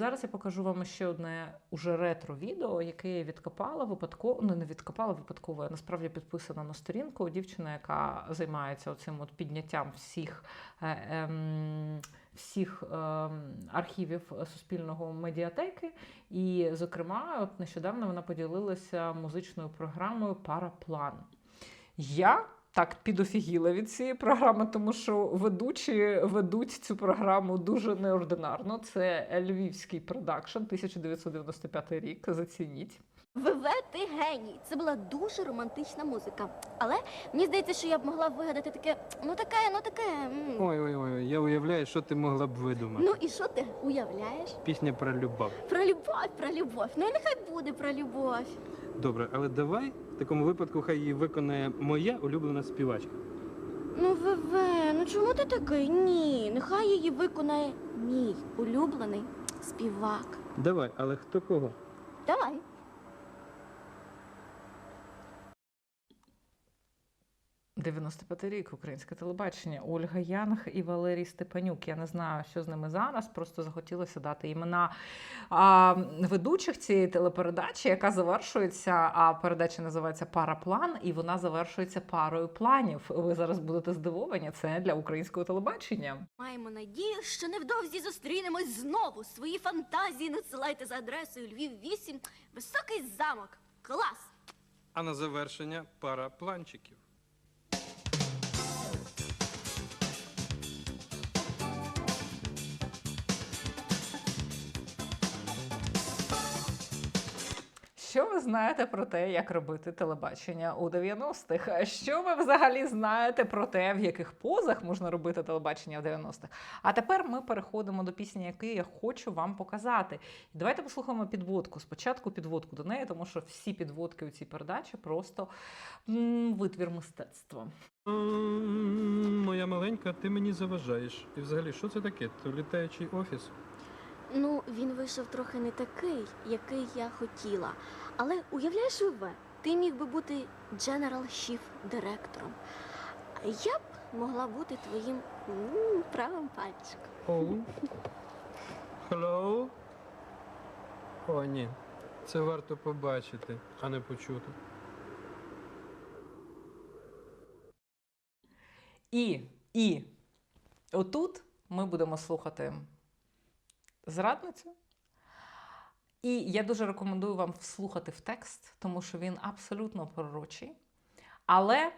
зараз я покажу вам ще одне уже ретро-відео, яке я відкопала випадково, ну не відкопала випадково, я насправді підписана на сторінку. Дівчина, яка займається цим от підняттям всіх. е, ем, всіх ем, архівів Суспільного медіатеки, і, зокрема, от нещодавно вона поділилася музичною програмою Параплан. Я так підофігіла від цієї програми, тому що ведучі ведуть цю програму дуже неординарно. Це львівський продакшн, 1995 рік. Зацініть. Виве, ти геній. Це була дуже романтична музика. Але мені здається, що я б могла вигадати таке, ну таке, ну таке. м. Ой, ой, ой, я уявляю, що ти могла б видумати. Ну і що ти уявляєш? Пісня про любов. Про любов, про любов. Ну і нехай буде про любов. Добре, але давай в такому випадку хай її виконає моя улюблена співачка. Ну, ВВ, ну чому ти такий? Ні, нехай її виконає мій улюблений співак. Давай, але хто кого? Давай. – 95 рік, українське телебачення. Ольга Янг і Валерій Степанюк. Я не знаю, що з ними зараз. Просто захотілося дати імена а, ведучих цієї телепередачі, яка завершується. А передача називається Параплан, і вона завершується парою планів. Ви зараз будете здивовані. Це для українського телебачення. Маємо надію, що невдовзі зустрінемось знову. Свої фантазії надсилайте за адресою Львів 8, Високий замок. Клас! А на завершення пара планчиків. Що ви знаєте про те, як робити телебачення у 90-х? Що ви взагалі знаєте про те, в яких позах можна робити телебачення в 90-х? А тепер ми переходимо до пісні, яку я хочу вам показати. Давайте послухаємо підводку. Спочатку підводку до неї, тому що всі підводки у цій передачі просто м, витвір мистецтва. Моя маленька, ти мені заважаєш. І взагалі, що це таке? То літаючий офіс? Ну, він вийшов трохи не такий, який я хотіла. Але уявляєш, Виве, ти міг би бути General Chief директором. Я б могла бути твоїм м, правим пальчиком. Оу. Hello? О, ні. Це варто побачити, а не почути. І, і отут ми будемо слухати зрадницю. І я дуже рекомендую вам вслухати в текст, тому що він абсолютно пророчий. Але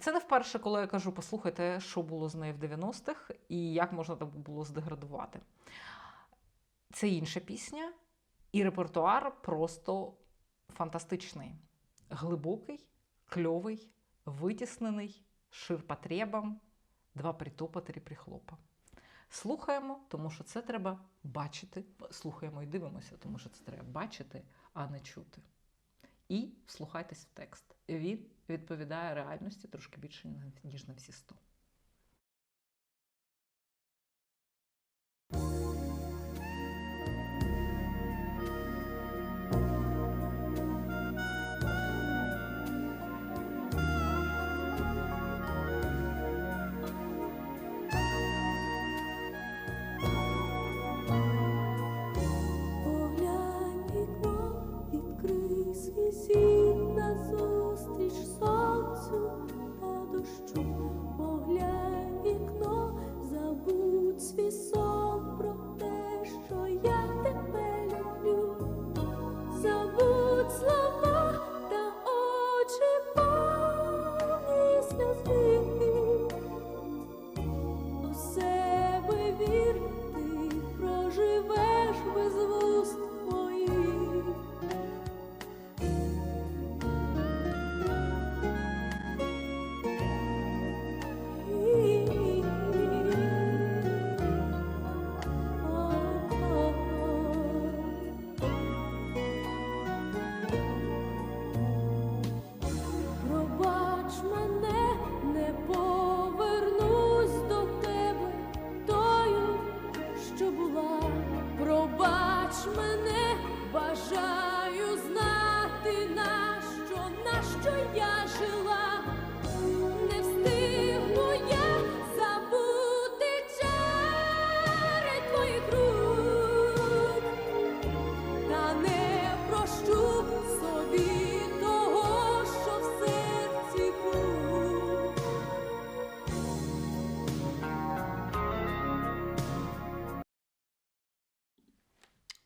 це не вперше, коли я кажу, послухайте, що було з нею в 90-х і як можна було здеградувати. Це інша пісня, і репертуар просто фантастичний, глибокий, кльовий, витіснений, ширпотребом, два притопа, три прихлопа. Слухаємо, тому що це треба бачити. Слухаємо і дивимося, тому що це треба бачити, а не чути. І вслухайтесь в текст. Він відповідає реальності трошки більше, ніж на всі сто.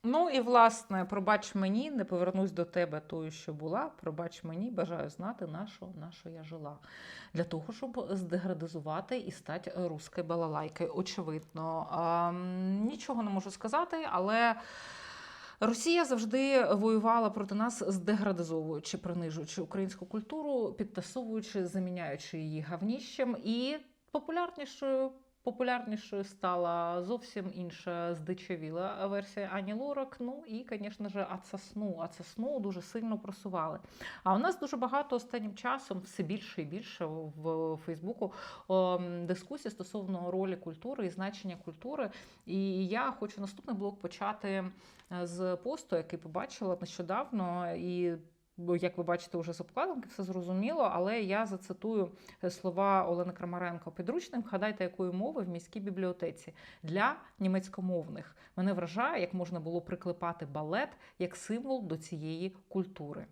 Ну і власне, пробач мені, не повернусь до тебе тою, що була. Пробач мені, бажаю знати, на що, на що я жила. Для того, щоб здеградизувати і стати русською балалайкою. Очевидно. А, нічого не можу сказати, але. Росія завжди воювала проти нас, здеградизовуючи, принижуючи українську культуру, підтасовуючи, заміняючи її гавніщем і популярнішою. Популярнішою стала зовсім інша здичавіла версія Ані Лорак. Ну і, звісно ж, Ацасну. Ацасну дуже сильно просували. А у нас дуже багато останнім часом все більше і більше в Фейсбуку дискусій стосовно ролі культури і значення культури. І я хочу наступний блок почати е, з посту, який побачила нещодавно. І як ви бачите, уже з обкладинки все зрозуміло, але я зацитую е, слова Олени Крамаренко підручним. Гадайте, якої мови в міській бібліотеці для німецькомовних. Мене вражає, як можна було приклепати балет як символ до цієї культури.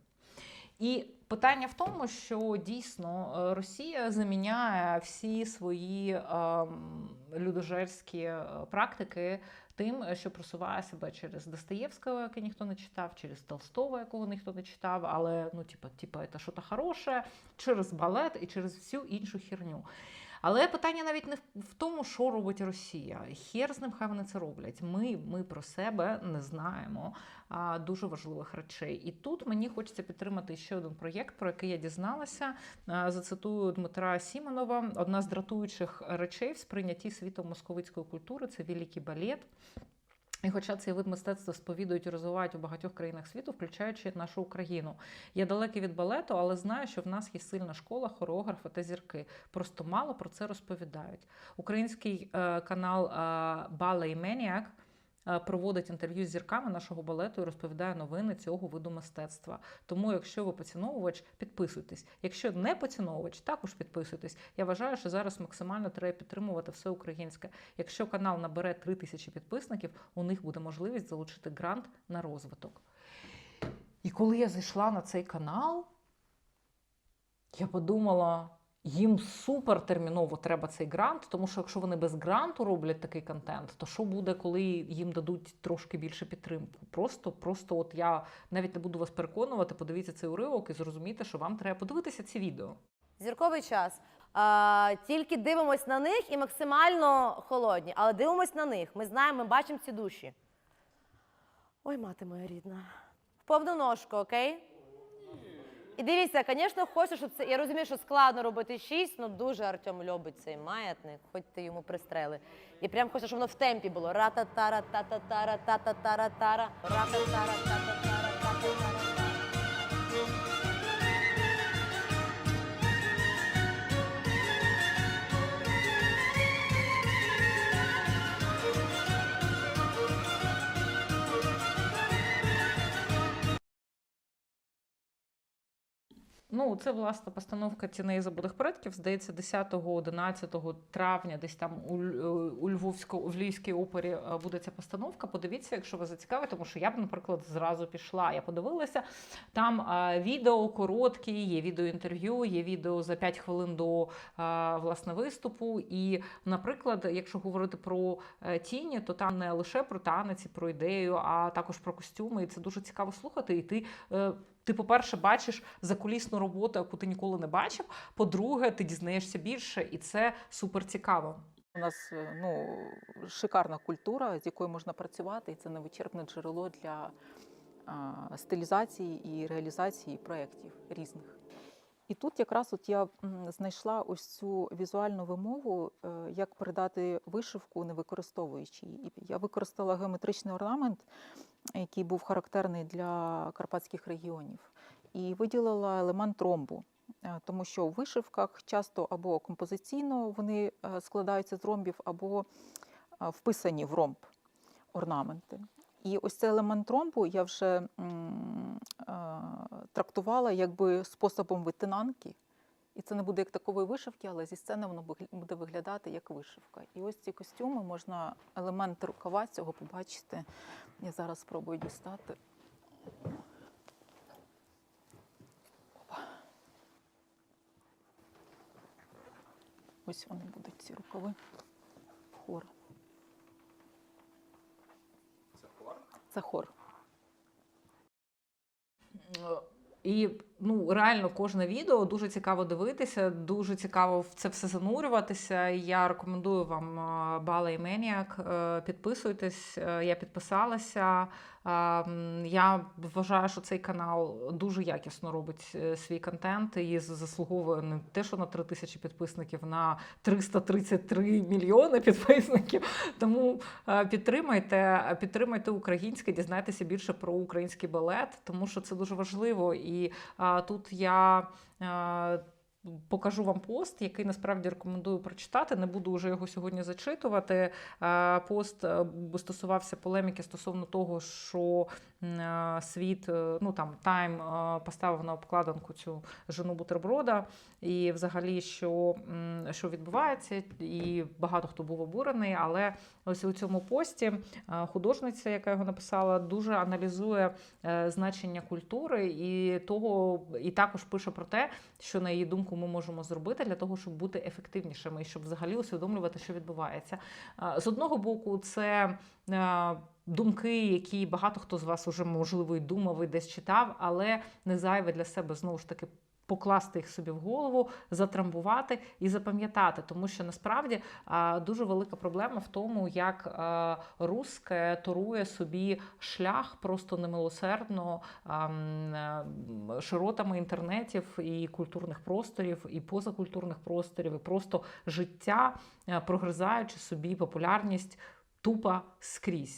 І питання в тому, що дійсно е, Росія заміняє всі свої ем, людожерські е, практики тим, що просуває себе через Достоєвського, який ніхто не читав, через Толстого, якого ніхто не читав, але ну, типа, типа, це щось хороше, через балет і через всю іншу херню. Але питання навіть не в- тому, що робить Росія. Хер з ним, хай вони це роблять. Ми, ми про себе не знаємо а, дуже важливих речей. І тут мені хочеться підтримати ще один проєкт, про який я дізналася. А, Зацитую Дмитра Сімонова. Одна з дратуючих речей в сприйнятті світом московицької культури це великий балет. І хоча цей вид мистецтва сповідують і розвивають у багатьох країнах світу, включаючи нашу Україну. Я далекий від балету, але знаю, що в нас є сильна школа, хореографи та зірки. Просто мало про це розповідають. Український е, канал е, Ballet Maniac проводить інтерв'ю з зірками нашого балету і розповідає новини цього виду мистецтва. Тому, якщо ви поціновувач, підписуйтесь. Якщо не поціновувач, також підписуйтесь. Я вважаю, що зараз максимально треба підтримувати все українське. Якщо канал набере 3 тисячі підписників, у них буде можливість залучити грант на розвиток. І коли я зайшла на цей канал, я подумала, їм супер терміново треба цей грант, тому що якщо вони без гранту роблять такий контент, то що буде, коли їм дадуть трошки більше підтримку? Просто, просто, от я навіть не буду вас переконувати, подивіться цей уривок і зрозуміти, що вам треба подивитися ці відео. Зірковий час. А, тільки дивимось на них і максимально холодні, але дивимось на них. Ми знаємо, ми бачимо ці душі. Ой, мати моя рідна. В повну ножку, окей? І дивіться, звісно, хочу, щоб це. Я розумію, що складно робити шість, але дуже Артем любить цей маятник, хоч ти йому пристрели. І прям хочеться, щоб воно в темпі було. Ра-та-тара, та-та-тара, Ну, це власне постановка тіней забутих предків. Здається, 10-11 травня, десь там у, у Львовсько у Львівській опері е, буде ця постановка. Подивіться, якщо вас зацікавить, тому що я б, наприклад, зразу пішла. Я подивилася. Там е, відео короткі, є відеоінтерв'ю, є відео за 5 хвилин до е, власне виступу. І, наприклад, якщо говорити про е, тіні, то там не лише про танець, і про ідею, а також про костюми. І це дуже цікаво слухати. І ти. Ти, по-перше, бачиш закулісну роботу, яку ти ніколи не бачив. По-друге, ти дізнаєшся більше, і це супер цікаво. У нас е, ну, шикарна культура, з якою можна працювати, і це невичерпне джерело для а, стилізації і реалізації проєктів різних. І тут якраз от я знайшла ось цю візуальну вимогу, е, як передати вишивку, не використовуючи її. Я використала геометричний орнамент, який був характерний для карпатських регіонів, і виділила елемент ромбу. Е, Тому що у вишивках часто або композиційно вони е, складаються з ромбів, або вписані в ромб орнаменти. І ось цей елемент ромбу я вже трактувала якби способом витинанки. І це не буде як такової вишивки, але зі сцени воно буде виглядати як вишивка. І ось ці костюми можна елементи рукава цього побачити. Я зараз спробую дістати. Ось вони будуть ці рукави. Хор. Це хор. І ну, реально кожне відео дуже цікаво дивитися, дуже цікаво в це все занурюватися. Я рекомендую вам Бала і Меніак. Підписуйтесь, е, я підписалася. Е, Я вважаю, що цей канал дуже якісно робить е, свій контент і заслуговує не те, що на 3 тисячі підписників, на 333 мільйони підписників. Тому е, підтримайте, підтримайте українське, дізнайтеся більше про український балет, тому що це дуже важливо. І тут я. Покажу вам пост, який насправді рекомендую прочитати. Не буду вже його сьогодні зачитувати. Пост е, стосувався полеміки стосовно того, що е, світ, е, ну там Тайм поставив на обкладинку цю жену бутерброда, і взагалі, що, що відбувається, і багато хто був обурений. Але ось у цьому пості художниця, яка його написала, дуже аналізує значення культури і того, і також пише про те, що на її думку ми можемо зробити для того, щоб бути ефективнішими і щоб взагалі усвідомлювати, що відбувається. Е, З одного боку, це е, думки, які багато хто з вас уже можливо і думав, і десь читав, але не зайве для себе знову ж таки. Покласти їх собі в голову, затрамбувати і запам'ятати, тому що насправді дуже велика проблема в тому, як русське торує собі шлях просто немилосердно широтами інтернетів і культурних просторів, і позакультурних просторів, і просто життя, прогризаючи собі популярність тупо скрізь.